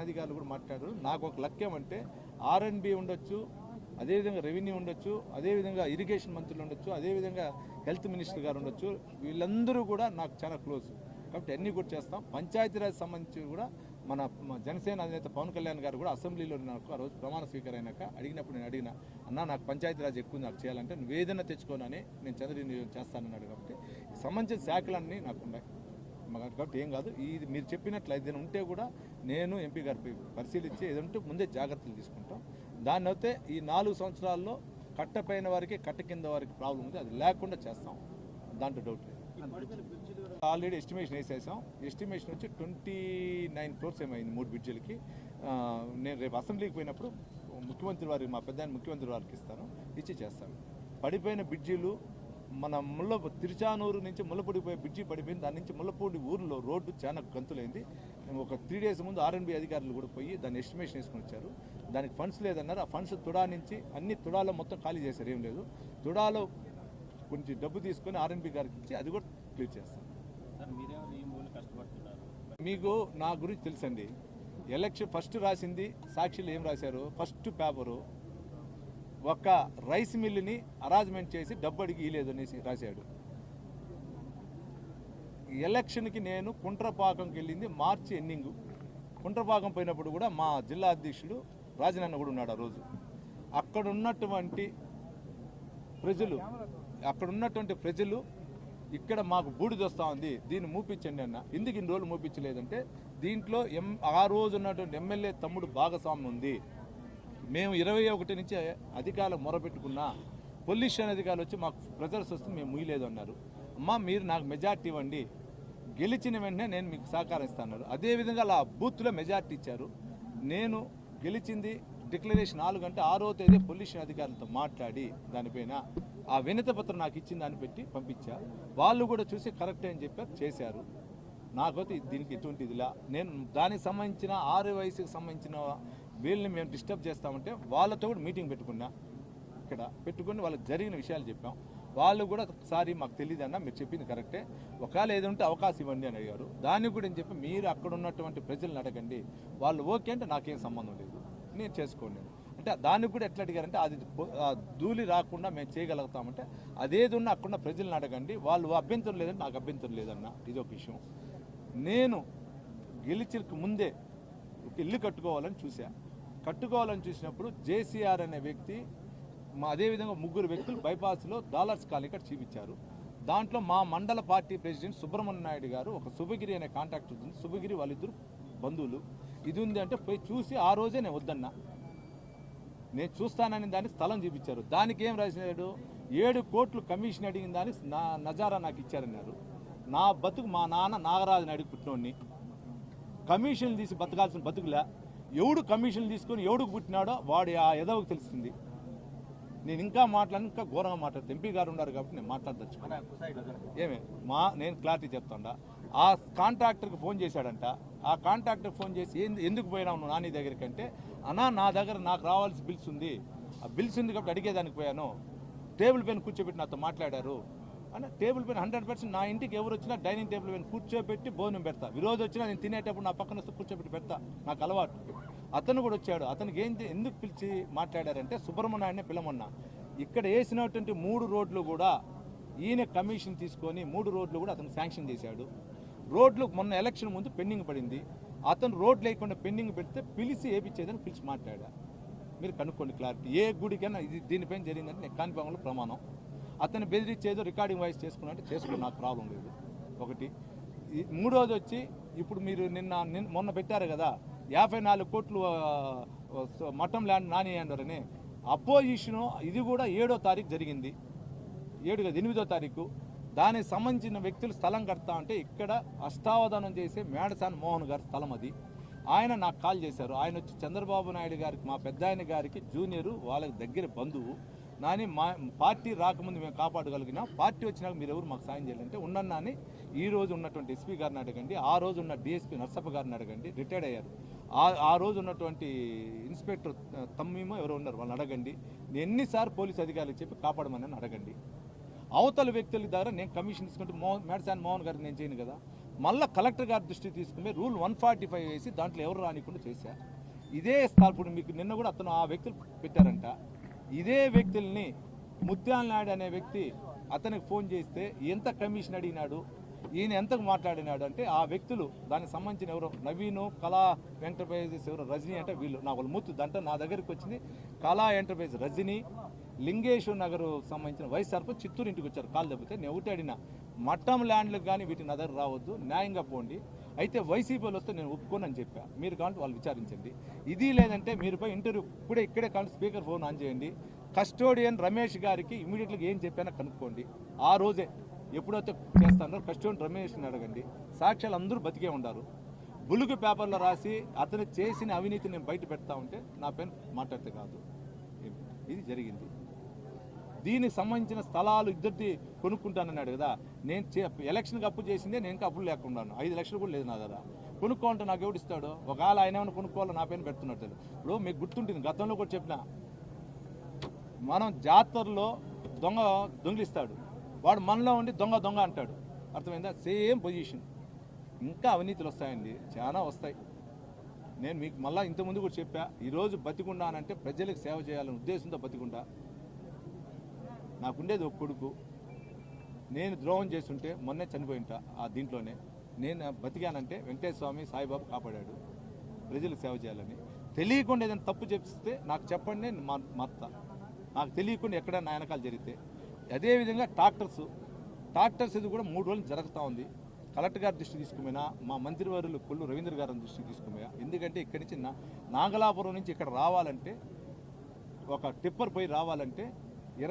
అధికారులు కూడా మాట్లాడారు. నాకు ఒక లక్ష్యం అంటే ఆర్ఎన్బి ఉండొచ్చు అదేవిధంగా రెవెన్యూ ఉండొచ్చు అదేవిధంగా ఇరిగేషన్ మంత్రులు ఉండొచ్చు అదేవిధంగా హెల్త్ మినిస్టర్ గారు ఉండొచ్చు. వీళ్ళందరూ కూడా నాకు చాలా క్లోజ్. కాబట్టి అన్నీ కూడా చేస్తాం. పంచాయతీరాజ్ సంబంధించి కూడా మన జనసేన అధినేత పవన్ కళ్యాణ్ గారు కూడా అసెంబ్లీలో నాకు ఆ రోజు ప్రమాణ స్వీకారం అయినాక అడిగినప్పుడు నేను అడిగిన అన్న నాకు పంచాయతీరాజ్ ఎక్కువ నాకు చేయాలంటే నువ్వు ఏదైనా తెచ్చుకోనని నేను చంద్రని చేస్తానన్నాడు కాబట్టి సంబంధించిన శాఖలన్నీ నాకు ఉన్నాయి. కాబట్టి ఏం కాదు. ఇది మీరు చెప్పినట్లు ఏదైనా ఉంటే కూడా నేను ఎంపీ గారి పరిశీలించి ఏదంటే ముందే జాగ్రత్తలు తీసుకుంటాం. దాన్ని అయితే ఈ నాలుగు సంవత్సరాల్లో కట్టపైన వారికి కట్ట కింద వారికి ప్రాబ్లం ఉంది. అది లేకుండా చేస్తాం. దాంట్లో డౌట్ లేదు. ఆల్రెడీ ఎస్టిమేషన్ వేసేసాం. ఎస్టిమేషన్ వచ్చి ట్వంటీ నైన్ క్రోర్స్ ఏమైంది మూడు బ్రిడ్జిలకి నేను రేపు అసెంబ్లీకి పోయినప్పుడు ముఖ్యమంత్రి వారికి మా పెద్ద ముఖ్యమంత్రి వారికి ఇస్తాను. ఇచ్చి చేస్తాను. పడిపోయిన బ్రిడ్జిలు మన ముల్ల తిరుచానూరు నుంచి ముల్లపూడి పోయే బ్రిడ్జి పడిపోయింది. దాని నుంచి ముల్లపూడి ఊర్లో రోడ్డు చాలా గంతులైంది. ఒక త్రీ డేస్ ముందు ఆర్ఎన్బి అధికారులు కూడా పోయి దాన్ని ఎస్టిమేషన్ వేసుకుని వచ్చారు. దానికి ఫండ్స్ లేదన్నారు. ఆ ఫండ్స్ తుడా నుంచి అన్ని తుడాలో మొత్తం ఖాళీ చేశారు. ఏం లేదు. తుడాలో కొంచెం డబ్బు తీసుకొని ఆర్ఎన్బి గారికి ఇచ్చి అది కూడా క్లియర్ చేస్తాం సార్ మీరేమో ఈ మూలు కష్టపడుతున్నారు? మీకు నా గురించి తెలుసండి. ఎలక్షన్ ఫస్ట్ రాసింది సాక్షిలో ఏం రాశారు? ఫస్ట్ పేపరు ఒక రైస్ మిల్లుని అరాజ్మెంట్ చేసి డబ్బు అడిగి ఇలేదు అనేసి రాశాడు. ఎలక్షన్కి నేను కుంట్రపాకంకి వెళ్ళింది మార్చి ఎండింగ్. కుంట్రపాకం పోయినప్పుడు కూడా మా జిల్లా అధ్యక్షుడు రాజనన్న కూడా ఉన్నాడు ఆ రోజు. అక్కడ ఉన్నటువంటి ప్రజలు అక్కడ ఉన్నటువంటి ప్రజలు ఇక్కడ మాకు బూడిద వస్తూ ఉంది దీన్ని మూపించండి అన్న. ఎందుకు ఇన్ని రోజులు మూపించలేదంటే దీంట్లో ఎం ఆ రోజు ఉన్నటువంటి ఎమ్మెల్యే తమ్ముడు భాగస్వామ్యం ఉంది మేము ఇరవై ఒకటి నుంచి అధికారులు మొరపెట్టుకున్నా పొల్యూషన్ అధికారులు వచ్చి మాకు ప్రెజర్స్ వస్తే మేము ముయ్యలేదు అన్నారు. అమ్మా మీరు నాకు మెజార్టీ ఇవ్వండి. గెలిచిన వెంటనే నేను మీకు సహకారం ఇస్తాను అదేవిధంగా అలా బూత్లో మెజార్టీ ఇచ్చారు. నేను గెలిచింది డిక్లరేషన్ నాలుగు గంట ఆరో తేదీ పొల్యూషన్ అధికారులతో మాట్లాడి దానిపైన ఆ వినత పత్రం నాకు ఇచ్చిన దాన్ని పెట్టి పంపించా. వాళ్ళు కూడా చూసి కరెక్టే అని చెప్పారు చేశారు. నాకైతే దీనికి ఎటువంటి ఇదిలా. నేను దానికి సంబంధించిన ఆరు వయసుకి సంబంధించిన వీళ్ళని మేము డిస్టర్బ్ చేస్తామంటే వాళ్ళతో కూడా మీటింగ్ పెట్టుకున్నా ఇక్కడ పెట్టుకుని వాళ్ళకి జరిగిన విషయాలు చెప్పాం. వాళ్ళు కూడా సారీ మాకు తెలియదు అన్న మీరు చెప్పింది కరెక్టే ఒకవేళ ఏదంటే ఉంటే అవకాశం ఇవ్వండి అని అడిగారు. దాని కూడా నేను చెప్పి మీరు అక్కడ ఉన్నటువంటి ప్రజలను అడగండి. వాళ్ళు ఓకే అంటే నాకేం సంబంధం లేదు. నేను చేసుకోండి అంటే దానికి కూడా ఎట్లా అడిగారంటే అది ధూళి రాకుండా మేము చేయగలుగుతామంటే అదేది ఉన్నా అక్కడ ప్రజలను అడగండి. వాళ్ళు అభ్యంతరం లేదంటే నాకు అభ్యంతరం లేదన్న. ఇది ఒక విషయం. నేను గెలిచికి ముందే ఒక ఇల్లు కట్టుకోవాలని చూశాను కట్టుకోవాలని చూసినప్పుడు జేసీఆర్ అనే వ్యక్తి మా అదేవిధంగా ముగ్గురు వ్యక్తులు బైపాస్లో డాలర్స్ కాలనీ ఇక్కడ చూపించారు. దాంట్లో మా మండల పార్టీ ప్రెసిడెంట్ సుబ్రహ్మణ్య నాయుడు గారు ఒక శుభగిరి అనే కాంటాక్ట్ ఉంది శుభగిరి వాళ్ళిద్దరు బంధువులు. ఇది ఉంది అంటే పోయి చూసి ఆ రోజే నేను వద్దన్నా. నేను చూస్తానని దాన్ని స్థలం చూపించారు. దానికి ఏం రాసినాడు? ఏడు కోట్లు కమిషన్ అడిగిన దాన్ని నా నజారా నాకు ఇచ్చారన్నారు. నా బతుకు మా నాన్న నాగరాజుని అడిగి పుట్టినోడిని. కమిషన్లు తీసి బతకాల్సిన బతుకులే? ఎవడు కమిషన్లు తీసుకొని ఎవడుకు పుట్టినాడో వాడి ఆ ఎదవకు తెలుస్తుంది. నేను ఇంకా మాట్లాడి ఇంకా ఘోరంగా మాట్లాడుతాను ఎంపీ గారు ఉన్నారు కాబట్టి నేను మాట్లాడదలుచుకున్నాను ఏమే? మా నేను క్లారిటీ చెప్తాడా. ఆ కాంట్రాక్టర్కి ఫోన్ చేశాడంట. ఆ కాంట్రాక్టర్ ఫోన్ చేసి ఎందుకు పోయినావు నువ్వు నాని దగ్గరికి అంటే అన్నా నా దగ్గర నాకు రావాల్సిన బిల్స్ ఉంది. ఆ బిల్స్ ఉంది కాబట్టి అడిగేదానికి పోయాను. టేబుల్ పైన కూర్చోబెట్టి నాతో మాట్లాడారు. అంటే టేబుల్ పైన హండ్రెడ్ పర్సెంట్ నా ఇంటికి ఎవరు వచ్చినా డైనింగ్ టేబుల్ పైన కూర్చోబెట్టి భోజనం పెడతా. విరోధి వచ్చినా నేను తినేటప్పుడు నా పక్కన వస్తే కూర్చోబెట్టి పెడతా. నాకు అలవాటు. అతను కూడా వచ్చాడు. అతనికి ఏం ఎందుకు పిలిచి మాట్లాడారంటే సుబ్రహ్మణ్యాన్ని పిలమన్నా. ఇక్కడ వేసినటువంటి మూడు రోడ్లు కూడా ఈయన కమిషన్ తీసుకొని మూడు రోడ్లు కూడా అతను శాంక్షన్ చేశాడు. రోడ్లు మొన్న ఎలక్షన్ ముందు పెండింగ్ పడింది. అతను రోడ్లు లేకుండా పెండింగ్ పెడితే పిలిచి ఏపించేదని పిలిచి మాట్లాడా. మీరు కనుక్కోండి క్లారిటీ. ఏ గుడికైనా ఇది దీనిపైన జరిగిందంటే నేను కాణిపాకంలో ప్రమాణం. అతను బెదిరించేదో రికార్డింగ్ వాయిస్ చేసుకున్నా అంటే చేసుకుని నాకు ప్రాబ్లం లేదు. ఒకటి. ఈ మూడోది వచ్చి ఇప్పుడు మీరు నిన్న మొన్న పెట్టారు కదా యాభై నాలుగు కోట్లు మటం మఠం ల్యాండ్ నానియండరని అపోజిషను ఇది కూడా ఏడో తారీఖు జరిగింది. ఏడు కదా ఎనిమిదో తారీఖు. దానికి సంబంధించిన వ్యక్తులు స్థలం కడతా అంటే ఇక్కడ అష్టావధానం చేసే మేడసాన్ మోహన్ గారి స్థలం అది. ఆయన నాకు కాల్ చేశారు. ఆయన వచ్చి చంద్రబాబు నాయుడు గారికి మా పెద్ద గారికి జూనియరు వాళ్ళకి దగ్గర బంధువు. నాని మా పార్టీ రాకముందు మేము కాపాడగలిగినాం పార్టీ వచ్చినాక మీరు ఎవరు మాకు సాయం చేయాలంటే ఉన్నన్నా అని ఈ రోజు ఉన్నటువంటి ఎస్పీ గారిని అడగండి ఆ రోజు ఉన్న డిఎస్పీ నర్సప్ప గారిని అడగండి రిటైర్డ్ అయ్యారు. ఆ ఆ రోజు ఉన్నటువంటి ఇన్స్పెక్టర్ తమ్మీమో ఎవరో ఉన్నారు వాళ్ళని అడగండి. నేను ఎన్నిసార్లు పోలీస్ అధికారులు చెప్పి కాపాడమని అడగండి. అవతల వ్యక్తుల దగ్గర నేను కమిషన్ తీసుకుంటే మోహన్ మేడసాన్ మోహన్ గారిని నేను చేయను కదా. మళ్ళీ కలెక్టర్ గారి దృష్టి తీసుకుని రూల్ వన్ ఫార్టీ ఫైవ్ వేసి దాంట్లో ఎవరు రానికుండా చేశారు ఇదే స్థాయి మీకు నిన్న కూడా అతను ఆ వ్యక్తులు పెట్టారంట. ఇదే వ్యక్తుల్ని ముత్యాల నాయుడు అనే వ్యక్తి అతనికి ఫోన్ చేస్తే ఎంత కమిషన్ అడిగినాడు ఈయన ఎంతకు మాట్లాడినాడు అంటే ఆ వ్యక్తులు దానికి సంబంధించిన ఎవరో నవీను కళా ఎంటర్ప్రైజెస్ ఎవరో రజనీ అంటే వీళ్ళు నా వాళ్ళు ముత్తు దాంట్లో నా దగ్గరికి వచ్చింది. కళా ఎంటర్ప్రైజ్ రజనీ లింగేశ్వర్ నగర్ సంబంధించిన వైస్ సర్పంచ్ చిత్తూరు ఇంటికి వచ్చారు. కాలు దెబ్బతే నేను ఒకటి అడిగిన మట్టం ల్యాండ్లకు కానీ వీటి నా దగ్గర రావద్దు న్యాయంగా పోండి. అయితే వైసీపీలు వస్తే నేను ఒప్పుకోనని చెప్పా. మీరు కావాలంటే వాళ్ళు విచారించండి. ఇది లేదంటే మీరుపై ఇంటర్వ్యూ ఇప్పుడే ఇక్కడే కావాలి స్పీకర్ ఫోన్ ఆన్ చేయండి. కస్టోడియన్ రమేష్ గారికి ఇమీడియట్గా ఏం చెప్పానో కనుక్కోండి. ఆ రోజే ఎప్పుడైతే చేస్తానో కస్టోడియన్ రమేష్ని అడగండి. సాక్ష్యాలు అందరూ బతికే ఉండారు. బులుగు పేపర్లో రాసి అతను చేసిన అవినీతి నేను బయట పెడతా ఉంటే నా పైన మాట్లాడితే కాదు. ఇది జరిగింది. దీనికి సంబంధించిన స్థలాలు ఇద్దరిది కొనుక్కుంటానన్నాడు కదా. నేను చే ఎలక్షన్కి అప్పు చేసిందే నేను ఇంకా అప్పులు లేకున్నాను ఐదు లక్షలు కూడా లేదు నా దగ్గర. కొనుక్కోవాలంటే నాకు ఎవడిస్తాడు ఒకవేళ ఆయన ఏమైనా కొనుక్కోవాలో నా పైన పెడుతున్నట్టు ఇప్పుడు మీకు గుర్తుంటుంది గతంలో కూడా చెప్పిన. మనం జాతరలో దొంగ దొంగిలిస్తాడు. వాడు మనలో ఉండి దొంగ దొంగ అంటాడు. అర్థమైందా? Same position. ఇంకా అవినీతులు వస్తాయండి. చాలా వస్తాయి. నేను మీకు మళ్ళీ ఇంతకుముందు కూడా చెప్పా. ఈరోజు బతికుండానంటే ప్రజలకు సేవ చేయాలనే ఉద్దేశంతో బతికుండా నాకుండేది ఒక కొడుకు. నేను ద్రోహం చేస్తుంటే మొన్నే చనిపోయింట ఆ దీంట్లోనే. నేను బతికానంటే వెంకటేశ్వర స్వామి సాయిబాబు కాపాడాడు. ప్రజలకు సేవ చేయాలని. తెలియకుండా ఏదైనా తప్పు చెప్తే నాకు చెప్పండి నేను మా మత్త నాకు తెలియకుండా ఎక్కడైనా నాయనకాలు జరిగితే. అదేవిధంగా ట్రాక్టర్స్. ట్రాక్టర్స్ ఇది కూడా మూడు రోజులు జరుగుతూ ఉంది. కలెక్టర్ గారి దృష్టి తీసుకుపోయినా మా మంత్రివర్యులు కొల్లు రవీంద్ర గారి దృష్టికి తీసుకుపోయా. ఎందుకంటే ఇక్కడి నుంచి నా నాగలాపురం నుంచి ఇక్కడ రావాలంటే ఒక టిప్పర్ పోయి రావాలంటే